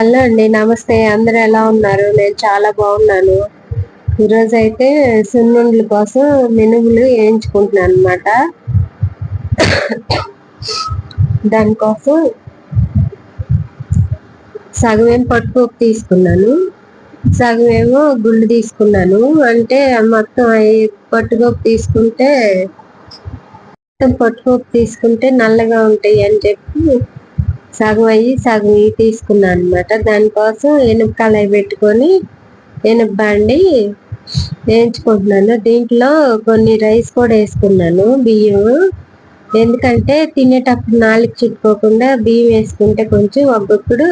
Hello అండి నమస్తే. అందరూ ఎలా ఉన్నారు? నేను చాలా బాగున్నాను. ఈరోజు అయితే సున్నుండ్ల కోసం మినుములు వేయించుకుంటున్నాను అనమాట దానికోసం సగమేం ఏం తీసుకున్నాను. సగమేమో గుళ్ళు తీసుకున్నాను. అంటే మొత్తం అవి పట్టుకోపు తీసుకుంటే మొత్తం పట్టుకోపు తీసుకుంటే నల్లగా ఉంటాయి అని చెప్పి సగం అయ్యి సగం ఇవి తీసుకున్నాను అనమాట దానికోసం ఎనుపు కళాయి పెట్టుకొని ఎనుపు బండి వేయించుకుంటున్నాను. దీంట్లో కొన్ని రైస్ కూడా వేసుకున్నాను బియ్యం ఎందుకంటే తినేటప్పుడు నాలుగు చుట్టుకోకుండా బియ్యం వేసుకుంటే కొంచెం ఒక్కొక్కడు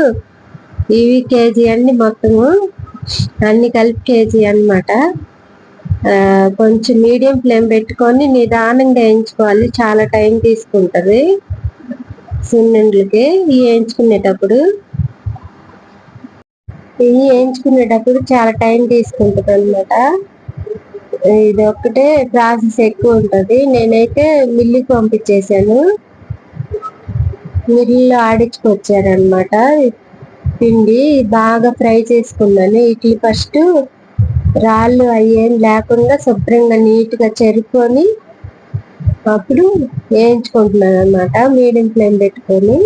ఇవి కేజీ అన్ని మొత్తము అన్ని కలిపి కేజీ అనమాట కొంచెం మీడియం ఫ్లేమ్ పెట్టుకొని నిదానంగా వేయించుకోవాలి. చాలా టైం తీసుకుంటుంది. సున్నుండ్లకి ఇవి వేయించుకునేటప్పుడు. ఇవి వేయించుకునేటప్పుడు చాలా టైం తీసుకుంటుంది అనమాట ఇది ఒక్కటే ప్రాసెస్ ఎక్కువ ఉంటుంది నేనైతే మిల్లుకి పంపించేసాను మిల్లులో ఆడించుకొచ్చారనమాట పిండి బాగా ఫ్రై చేసుకున్నాను. ఇట్లా ఫస్ట్ రాళ్ళు అయ్యేం లేకుండా శుభ్రంగా నీట్గా చెరుకొని అప్పుడు వేయించుకుంటున్నాను అనమాట మీడియం ఫ్లేమ్ పెట్టుకొని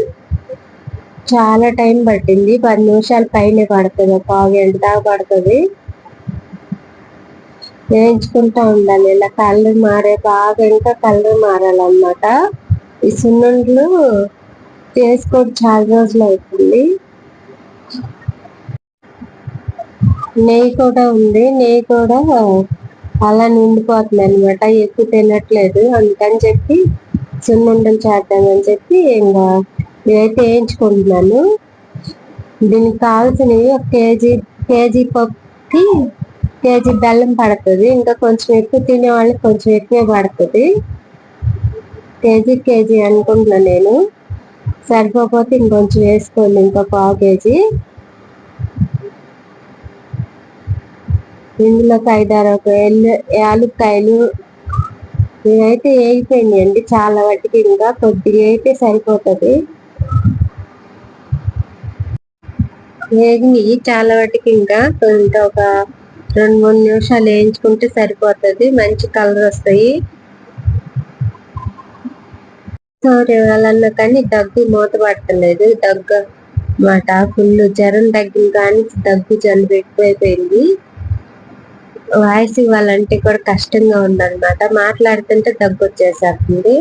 చాలా టైం పట్టింది. పది నిమిషాల పైన పడుతుంది. ఒక పావు గంట దాకా పడుతుంది. వేయించుకుంటా ఉండాలి. ఇలా కలర్ మారే బాగా ఇంకా కలర్ మారాలన్నమాట. ఈ సున్నుండ్లు చేసుకోవడం చాలా రోజులు అవుతుంది. నెయ్యి కూడా ఉంది. నెయ్యి కూడా అలా నిండిపోతుంది అనమాట ఎక్కువ తినట్లేదు. అందుకని చెప్పి సున్నుండలు చేద్దామని చెప్పి ఇంకా నేనైతే వేయించుకుంటున్నాను. దీనికి కావాల్సినవి ఒక కేజీ కేజీ పప్పుకి కేజీ బెల్లం పడుతుంది. ఇంకా కొంచెం ఎక్కువ తినే వాళ్ళకి కొంచెం ఎక్కువే పడుతుంది. కేజీ కేజీ అనుకుంటున్నాను నేను. సరిపోతే ఇంకొంచెం వేసుకోండి. ఇంకో పావు కేజీ. ఇందులోకి ఐదారు ఒక యాలుక్కాయలు ఇవైతే వేగిపోయినాయండి చాలా వాటికి ఇంకా కొద్దిగా అయితే సరిపోతుంది. వేగినాయి చాలా వాటికి ఇంకా కొంత ఒక రెండు మూడు నిమిషాలు వేయించుకుంటే సరిపోతుంది. మంచి కలర్ వస్తాయి. సౌర్యాలన్నా కానీ దగ్గు మూత పట్టలేదు. దగ్గు మాట ఫుల్ జ్వరం తగ్గిన కానీ దగ్గు జలుబు ఎక్కువైపోయింది. వాయిస్ ఇవ్వాలంటే కూడా కష్టంగా ఉందన్నమాట. మాట్లాడుతుంటే దగ్గు వచ్చేసేస్తుంది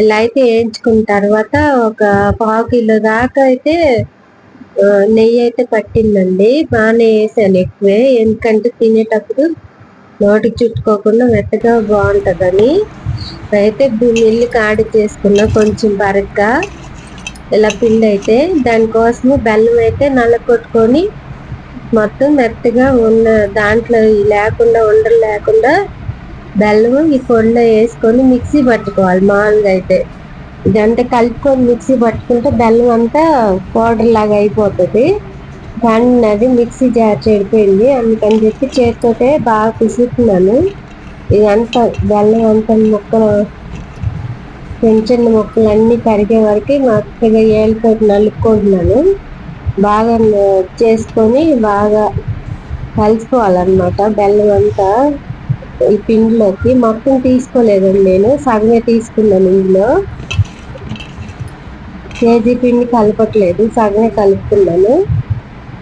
ఇలా అయితే వేయించుకున్న తర్వాత ఒక పావు కిలో దాకా అయితే నెయ్యి అయితే పట్టిందండి. బాగానే వేసాను ఎక్కువే. ఎందుకంటే తినేటప్పుడు నోటికి చుట్టుకోకుండా మెత్తగా బాగుంటుందని. అయితే మిల్లి కాడి చేసుకున్న కొంచెం బరగ్గా. ఇలా పిండి అయితే దానికోసము బెల్లం అయితే నల్ల కొట్టుకొని మొత్తం మెత్తగా ఉన్న దాంట్లో లేకుండా ఉండలు లేకుండా బెల్లం ఈ కొండ వేసుకొని మిక్సీ పట్టుకోవాలి మామూలుగా అయితే. ఇదంతా కలుపుకొని మిక్సీ పట్టుకుంటే బెల్లం అంతా పౌడర్ లాగా అయిపోతుంది. కానీ అది మిక్సీ జార్ చెడిపోయింది. అందుకని చెప్పి చేతితోటే బాగా పిసుకున్నాను. ఇదంతా బెల్లం అంతా ముక్కలు చిన్న చిన్న మొక్కలు అన్నీ కరిగే వరకు మెత్తగా ఏళ్ళతోటి నలుపుకుంటున్నాను. బాగా చేసుకొని బాగా కలుసుకోవాలన్నమాట బెల్లం అంతా ఈ పిండిలోకి. మొత్తం తీసుకోలేదండి నేను. సగమే తీసుకున్నాను ఇందులో. కేజీ పిండి కలపట్లేదు. సగమే కలుపుకున్నాను.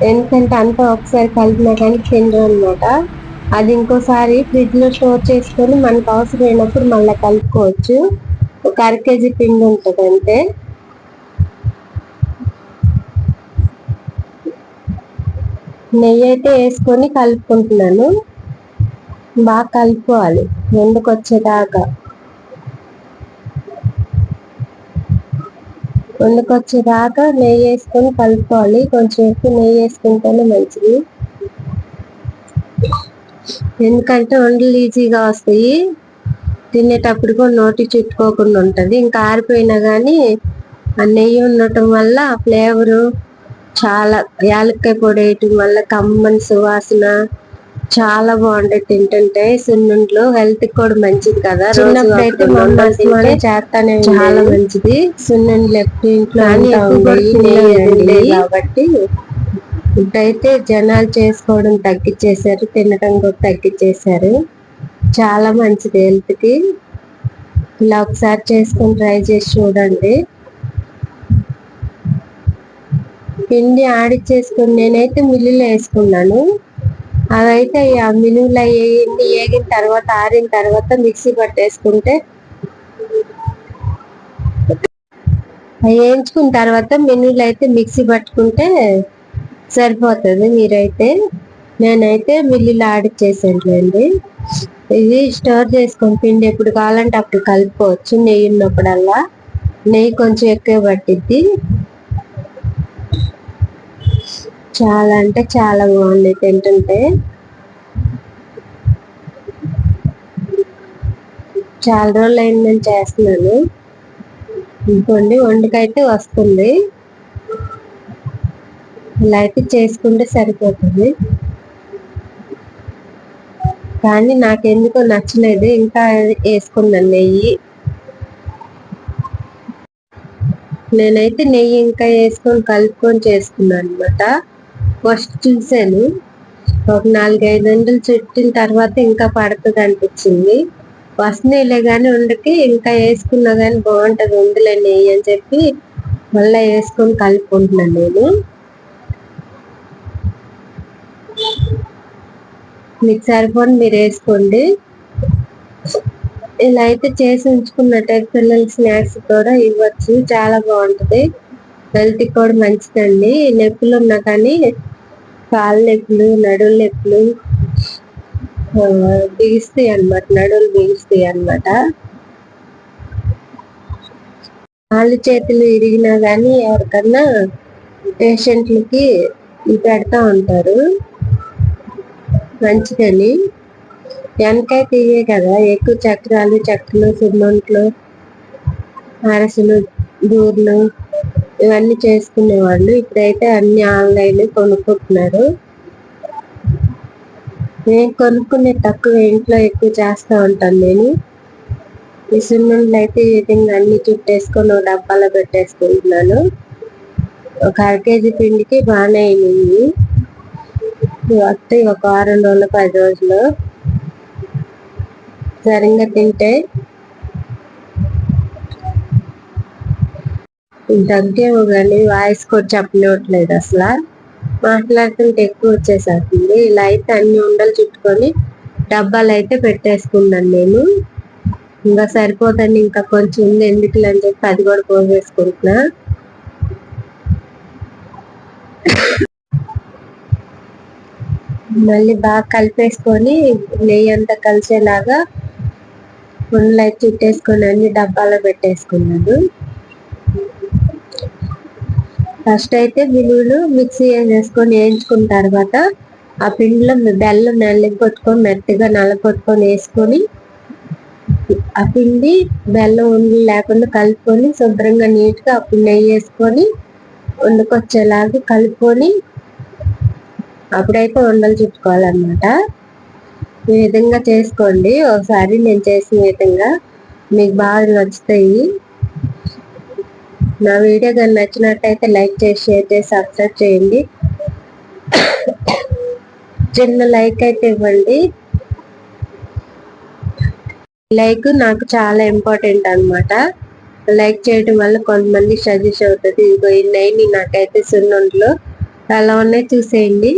ఎందుకంటే అంతా ఒకసారి కలిపినా కానీ తినరు అనమాట అది ఇంకోసారి ఫ్రిడ్జ్లో స్టోర్ చేసుకొని మనకు అవసరమైనప్పుడు మళ్ళీ కలుపుకోవచ్చు. ఒక అర కేజీ పిండి ఉంటుంది అంతే నెయ్యి అయితే వేసుకొని కలుపుకుంటున్నాను. బాగా కలుపుకోవాలి. ఎందుకు వచ్చేదాకా? వండుకు వచ్చేదాకా నెయ్యి వేసుకొని కలుపుకోవాలి. కొంచెం ఎక్కువ నెయ్యి వేసుకుంటేనే మంచిది. ఎందుకంటే వండలు ఈజీగా వస్తాయి. తినేటప్పుడు కూడా నోటి చుట్టుకోకుండా ఉంటుంది. ఇంకా ఆరిపోయినా కానీ ఆ నెయ్యి ఉండటం వల్ల ఫ్లేవరు చాలా యాలక్కాయ పొడి వేయటం వల్ల కమ్మని సువాసన చాలా బాగుంటాయి తింటుంటే. సున్నుండ్లు హెల్త్ కూడా మంచిది కదా. మా అమ్మ తింటే చేస్తానే చాలా మంచిది. సున్నుండ్లు ఎప్పుడు ఇంట్లో కాబట్టి ఇప్పుడైతే జనాలు చేసుకోవడం తగ్గించేశారు తినడం కూడా తగ్గించేశారు చాలా మంచిది హెల్త్కి. ఇలా ఒకసారి చేసుకొని ట్రై చేసి చూడండి. పిండి ఆడిచ్చేసుకుని నేనైతే మిల్లులో వేసుకున్నాను. అవైతే ఆ మినువులు వేయండి వేగిన తర్వాత ఆరిన తర్వాత మిక్సీ పట్టేసుకుంటే వేయించుకున్న తర్వాత మినువులు అయితే మిక్సీ పట్టుకుంటే సరిపోతుంది మీరైతే. నేనైతే మిల్లులో ఆడిచ్చేసానులేండి. ఇది స్టోర్ చేసుకొని పిండి ఎప్పుడు కావాలంటే అప్పుడు కలుపుకోవచ్చు. నెయ్యి ఉన్నప్పుడల్లా. నెయ్యి కొంచెం ఎక్కువ పట్టిద్ది. చాలా అంటే చాలా బాగుంది తింటుంటే. చాలా రోజులు అయింది నేను చేస్తున్నాను. ఇంకోండి వండుకైతే వస్తుంది. ఇలా అయితే చేసుకుంటే సరిపోతుంది. కానీ నాకెందుకో నచ్చలేదు ఇంకా వేసుకున్నాను నెయ్యి. నేనైతే నెయ్యి ఇంకా వేసుకొని కలుపుకొని చేసుకున్నాను అనమాట ఫస్ట్ చూసాను ఒక నాలుగైదు వందలు చుట్టిన తర్వాత ఇంకా పడుతుంది అనిపించింది. వస్తున్నాయిలే కానీ ఉండకి ఇంకా వేసుకున్నా కానీ బాగుంటుంది ఉందిలే అని చెప్పి మళ్ళీ వేసుకొని కలుపుకుంటున్నాను నేను. మీకు సరిపోని మీరు వేసుకోండి. ఇలా అయితే చేసి ఉంచుకున్నట్టయితే పిల్లల స్నాక్స్ కూడా ఇవ్వచ్చు. చాలా బాగుంటుంది. హెల్త్కి కూడా మంచిదండి. నొప్పులు ఉన్నా కానీ కాళ్ళ నొప్పులు నడులు నొప్పులు బిగిస్తాయి అనమాట నడులు బిగిస్తాయి అనమాట కాళ్ళు చేతులు ఇరిగినా కానీ ఎవరికన్నా పేషెంట్లకి పెడతా ఉంటారు. మంచిదని. వెనకాయ తీయే కదా ఎక్కువ చక్రాలు చక్రలు సిమెంట్లు అరసలు దూర్లు ఇవన్నీ చేసుకునేవాళ్ళు. ఇప్పుడైతే అన్ని ఆన్లైన్ కొనుక్కుంటున్నారు. నేను కొనుక్కునే తక్కువ ఇంట్లో ఎక్కువ చేస్తూ ఉంటాను నేను. ఈ సున్నుండ్లు అయితే ఈ విధంగా అన్ని చుట్టేసుకొని ఒక డబ్బాలో పెట్టేసుకుంటున్నాను. ఒక అర కేజీ పిండికి బాగానే అయినాయి. వస్తాయి ఒక వారం రోజులు పది రోజులు. సరిగ్గా తింటే దగ్గేమో కానీ వాయిస్ కూడా చెప్పలేవట్లేదు అసలు. మాట్లాడుతుంటే ఎక్కువ వచ్చేసేస్తుంది ఇలా అయితే అన్ని ఉండలు చుట్టుకొని డబ్బాలు అయితే పెట్టేసుకున్నాను నేను. ఇంకా సరిపోతుంది ఇంకా కొంచెం ఉంది ఎందుకులు అని చెప్పి అది కూడా పోసేసుకుంటున్నా. మళ్ళీ బాగా కలిపేసుకొని నెయ్యి అంతా కలిసేలాగా ఉండలు అయితే చుట్టేసుకొని అన్ని డబ్బాలో పెట్టేసుకున్నాను. ఫస్ట్ అయితే మినుములు మిక్సీ వేసుకొని వేయించుకున్న తర్వాత ఆ పిండిలో బెల్లం నల్లి కొట్టుకొని మెత్తగా కొట్టుకొని వేసుకొని ఆ పిండి బెల్లం ఉండి లేకుండా కలుపుకొని శుభ్రంగా నీట్గా అప్పుడు నెయ్యి వేసుకొని వండుకొచ్చేలాగా కలుపుకొని అప్పుడైతే ఉండలు చుట్టుకోవాలన్నమాట. ఈ విధంగా చేసుకోండి. ఒకసారి నేను చేసిన విధంగా మీకు బాగా నచ్చుతాయి. నా వీడియో కానీ నచ్చినట్టయితే లైక్ చేసి షేర్ చేసి సబ్స్క్రైబ్ చేయండి. చిన్న లైక్ అయితే ఇవ్వండి. లైక్ నాకు చాలా ఇంపార్టెంట్ అనమాట లైక్ చేయడం వల్ల కొంతమంది సజెస్ట్ అవుతుంది. ఇదిగో ఇన్ని నాకైతే సున్నుండ్లు. అలా ఉన్నాయి చూసేయండి.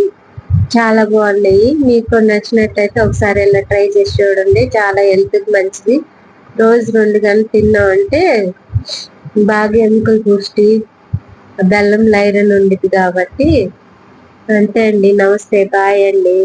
చాలా బాగున్నాయి. మీకు నచ్చినట్టయితే ఒకసారి ఇలా ట్రై చేసి చూడండి. చాలా హెల్త్కి మంచిది. రోజు రెండు గంటలు తిన్నామంటే బాగా ఎముకలు పుష్టి బెల్లం లైరన్ ఉండిద్ది కాబట్టి అంతే అండి. నమస్తే బాయ్ అండి.